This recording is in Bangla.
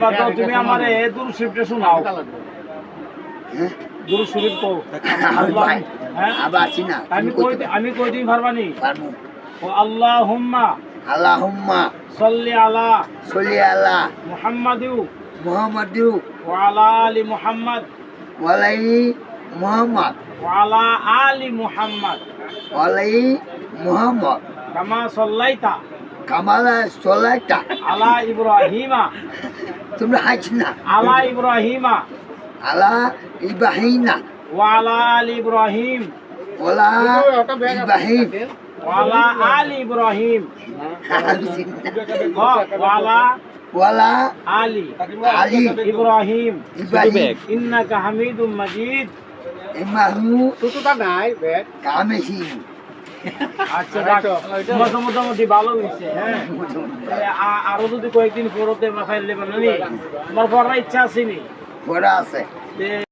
তো তুমি আমার এ দুরু শরীফটা শোনাও। হ্যাঁ? শরীফ কও আমি ভাই হ্যাঁ? আবার আছি না। আমি তুমি কই আমি কই দিই পারবানি ও আল্লাহুম্মা। আল্লাহুম্মা। সাল্লি আলা। মুহাম্মাদু মুহাম্মাদু ওয়া আলা আলি মুহাম্মাদ। ওয়ালাই মুহাম্মদ। ওয়া আলা আলি মুহাম্মাদ। ওয়ালাই মুহাম্মদ। কামা সাল্লাইতা। কামালা সলাইটা আলা ইব্রাহিমা। তোমরা আছি না। আলা ইব্রাহিমা। আলা ইব্রাহিনা ওয়া আলা আলি ইব্রাহিম। ওলা ইব্রাহিম। ওয়া আলা আলি ইব্রাহিম। হ, ওয়া আলা ওয়ালা আলি। আলী। ইব্রাহিম। ইব্রাহিম। ইন্নাকা হামিদুম মাজিদ। ইমাহু নাই ব্যাগ কামেশি আচ্ছা রাখ। মোটা মোটামুটি ভালো হয়েছে। হ্যাঁ আরও যদি কয়েকদিন পরতে মাথায় লেবেন আমার পড়ার ইচ্ছা আছে নি? পড়া আছে।